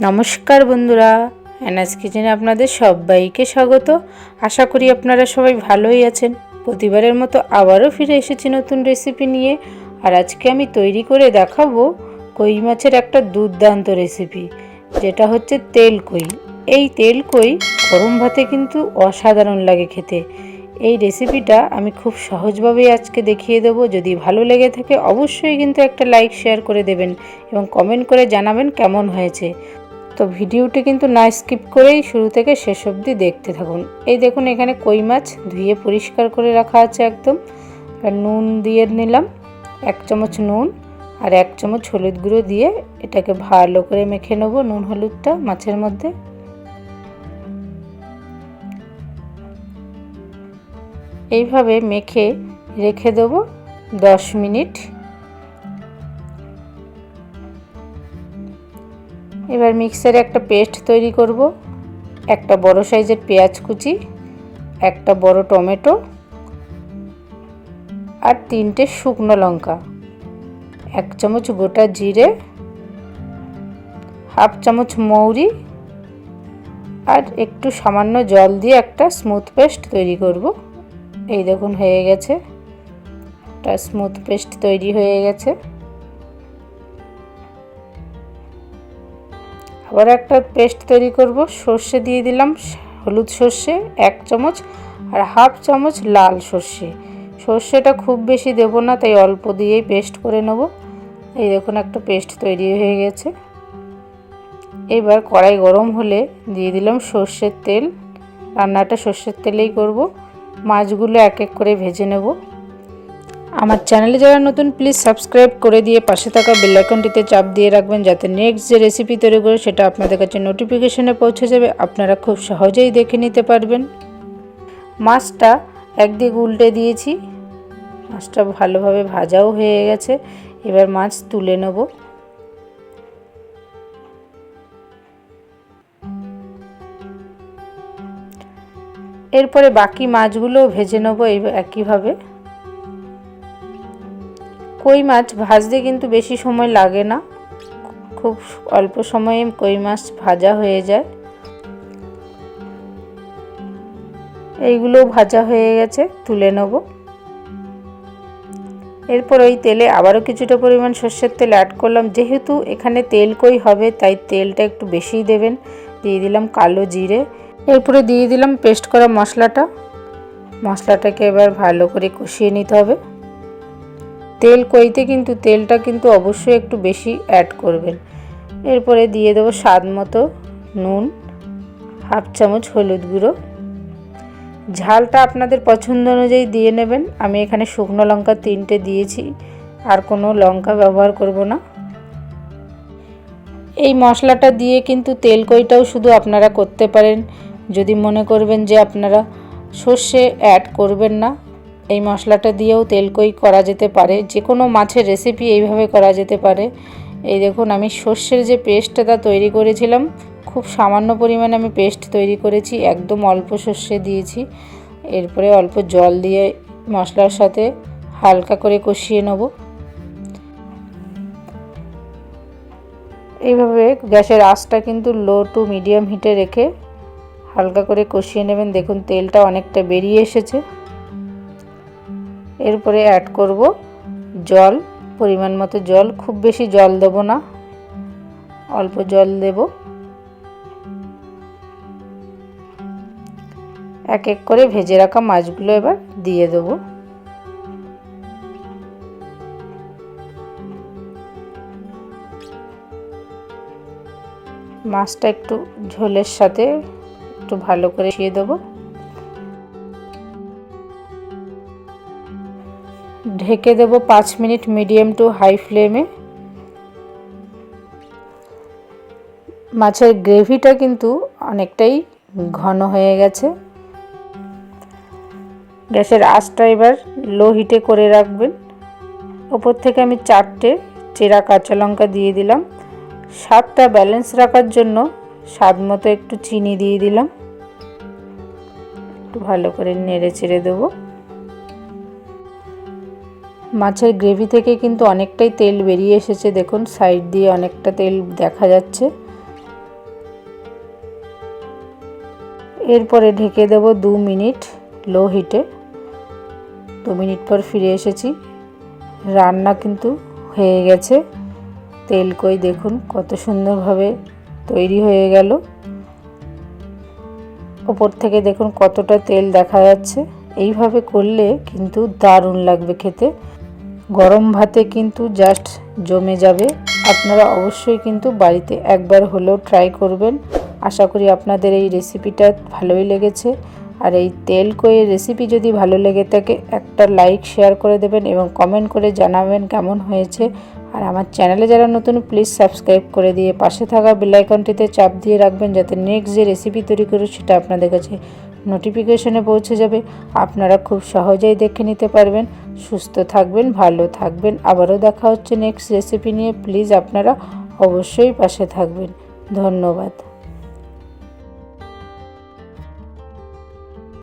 নমস্কার বন্ধুরা, অ্যানাস কিচেনে আপনাদের সবাইকে স্বাগত। আশা করি আপনারা সবাই ভালোই আছেন। প্রতিবারের মতো আবারও ফিরে এসেছি নতুন রেসিপি নিয়ে। আর আজকে আমি তৈরি করে দেখাবো কই মাছের একটা দুর্দান্ত রেসিপি যেটা হচ্ছে তেল কই। এই তেল কই গরম ভাতে কিন্তু অসাধারণ লাগে খেতে। এই রেসিপিটা আমি খুব সহজভাবেই আজকে দেখিয়ে দেবো। যদি ভালো লেগে থাকে অবশ্যই কিন্তু একটা লাইক শেয়ার করে দেবেন এবং কমেন্ট করে জানাবেন কেমন হয়েছে। তো ভিডিওটি কিন্তু না স্কিপ করেই শুরু থেকে শেষ অবধি দেখতে থাকুন। এই দেখুন, এখানে কই মাছ ধুয়ে পরিষ্কার করে রাখা আছে একদম। আর নুন দিয়ে নিলাম, এক চামচ নুন আর এক চামচ হলুদ গুঁড়ো দিয়ে এটাকে ভালো করে মেখে নেব নুন হলুদটা মাছের মধ্যে। এইভাবে মেখে রেখে দেবো দশ মিনিট। এবার মিক্সারে একটা পেস্ট তৈরি করব। একটা বড় সাইজের পেঁয়াজ কুচি, একটা বড় টমেটো আর তিনটে শুকনো লঙ্কা। এক চামচ গোটা জিরে, হাফ চামচ মৌরি আর একটু সামান্য জল দিয়ে একটা স্মুথ পেস্ট তৈরি করব। এই দেখুন হয়ে গেছে। একটা স্মুথ পেস্ট তৈরি হয়ে গেছে। আবার একটা পেস্ট তৈরি করব। সর্ষে দিয়ে দিলাম হলুদ সর্ষে, এক চামচ, আর হাফ চামচ লাল সর্ষে। সর্ষেটা খুব বেশি দেব না, তাই অল্প দিয়েই পেস্ট করে নেব। এই দেখুন, একটা পেস্ট তৈরি হয়ে গেছে। এবার কড়াই গরম হলে দিয়ে দিলাম সর্ষের তেল। রান্নাটা সর্ষের তেলেই করব। মাছগুলো এক এক করে ভেজে নেব। আমার চ্যানেলে যারা নতুন প্লিজ সাবস্ক্রাইব করে দিয়ে পাশে থাকা বেলাইকনটিতে চাপ দিয়ে রাখবেন যাতে নেক্সট যে রেসিপি তৈরি করে সেটা আপনাদের কাছে নোটিফিকেশনে পৌঁছে যাবে। আপনারা খুব সহজেই দেখে নিতে পারবেন। মাছটা একদিক উল্টে দিয়েছি। মাছটা ভালোভাবে ভাজাও হয়ে গেছে। এবার মাছ তুলে নেব। এরপরে বাকি মাছগুলো ভেজে নেব এই একইভাবে। কই মাছ ভাজতে কিন্তু বেশি সময় লাগে না। খুব অল্প সময়ে কই মাছ ভাজা হয়ে যায়। এইগুলো ভাজা হয়ে গেছে, তুলে নেব। এরপর ওই তেলে আবারও কিছুটা পরিমাণ সর্ষের তেল অ্যাড করলাম। যেহেতু এখানে তেল কই হবে, তাই তেলটা একটু বেশিই দেবেন। দিয়ে দিলাম কালো জিরে। এরপরে দিয়ে দিলাম পেস্ট করা মশলাটা। মশলাটাকে এবার ভালো করে কষিয়ে নিতে হবে। তেল কইতে কিন্তু তেলটা কিন্তু অবশ্যই একটু বেশি অ্যাড করবেন। এরপরে দিয়ে দেবো স্বাদ মতো নুন, হাফ চামচ হলুদ গুঁড়ো। ঝালটা আপনাদের পছন্দ অনুযায়ী দিয়ে নেবেন। আমি এখানে শুকনো লঙ্কা তিনটে দিয়েছি, আর কোনো লঙ্কা ব্যবহার করব না। এই মশলাটা দিয়ে কিন্তু তেল কইটাও শুধু আপনারা করতে পারেন। যদি মনে করবেন যে আপনারা সর্ষে অ্যাড করবেন না এই মশলাটা দিয়েও তেলকই করা যেতে পারে। যে কোনো মাছের রেসিপি এইভাবে করা যেতে পারে। এই দেখুন, আমি সর্ষের যে পেস্টটা তৈরি করেছিলাম, খুব সামান্য পরিমাণে আমি পেস্ট তৈরি করেছি, একদম অল্প সর্ষে দিয়েছি। এরপরে অল্প জল দিয়ে মশলার সাথে হালকা করে কষিয়ে নেব। এইভাবে গ্যাসের আঁচটা কিন্তু লো টু মিডিয়াম হিটে রেখে হালকা করে কষিয়ে নেবেন। দেখুন, তেলটা অনেকটা বেরিয়ে এসেছে। এরপরে অ্যাড করব জল, পরিমাণ মতো জল, খুব বেশি জল দেব না, অল্প জল দেব। এক এক করে ভেজে রাখা মাছগুলো এবার দিয়ে দেব। মাছটা একটু ঝোলের সাথে একটু ভালো করে শিয়ে দেবো। ঢেকে দেব পাঁচ মিনিট মিডিয়াম টু হাই ফ্লেমে। মাছের গ্রেভিটা কিন্তু অনেকটাই ঘন হয়ে গেছে। গ্যাসের আঁচটা এবার লো হিটে করে রাখবেন। ওপর থেকে আমি চারটে চেরা কাঁচা লঙ্কা দিয়ে দিলাম। স্বাদটা ব্যালেন্স রাখার জন্য স্বাদ মতো একটু চিনি দিয়ে দিলাম। একটু ভালো করে নেড়ে চেড়ে দেবো। মাছের গ্রেভি থেকে কিন্তু অনেকটাই তেল বেরিয়ে এসেছে, দেখুন, সাইড দিয়ে অনেকটা তেল দেখা যাচ্ছে। এরপরে ঢেকে দেব দু মিনিট লো হিটে। দু মিনিট পর ফিরে এসেছি। রান্না কিন্তু হয়ে গেছে। তেল কই, দেখুন, কত সুন্দরভাবে তৈরি হয়ে গেল। ওপর থেকে দেখুন কতটা তেল দেখা যাচ্ছে। এইভাবে করলে কিন্তু দারুণ লাগবে খেতে। গরম ভাতে কিন্তু জাস্ট জমে যাবে। আপনারা অবশ্যই কিন্তু বাড়িতে একবার হলেও ট্রাই করবেন। আশা করি আপনাদের এই রেসিপিটা ভালোই লেগেছে। আর এই তেল কইয়ের রেসিপি যদি ভালো লেগে থাকে, একটা লাইক শেয়ার করে দেবেন এবং কমেন্ট করে জানাবেন কেমন হয়েছে। আর আমার চ্যানেলে যারা নতুন প্লিজ সাবস্ক্রাইব করে দিয়ে পাশে থাকা বেলাইকনটিতে চাপ দিয়ে রাখবেন যাতে নেক্সট যে রেসিপি তৈরি করব সেটা আপনাদের কাছে নোটিফিকেশনে পৌঁছে যাবে। আপনারা খুব সহজেই দেখে নিতে পারবেন। সুস্থ থাকবেন, ভালো থাকবেন। আবারও দেখা হচ্ছে নেক্সট রেসিপি নিয়ে। প্লিজ আপনারা অবশ্যই পাশে থাকবেন। ধন্যবাদ।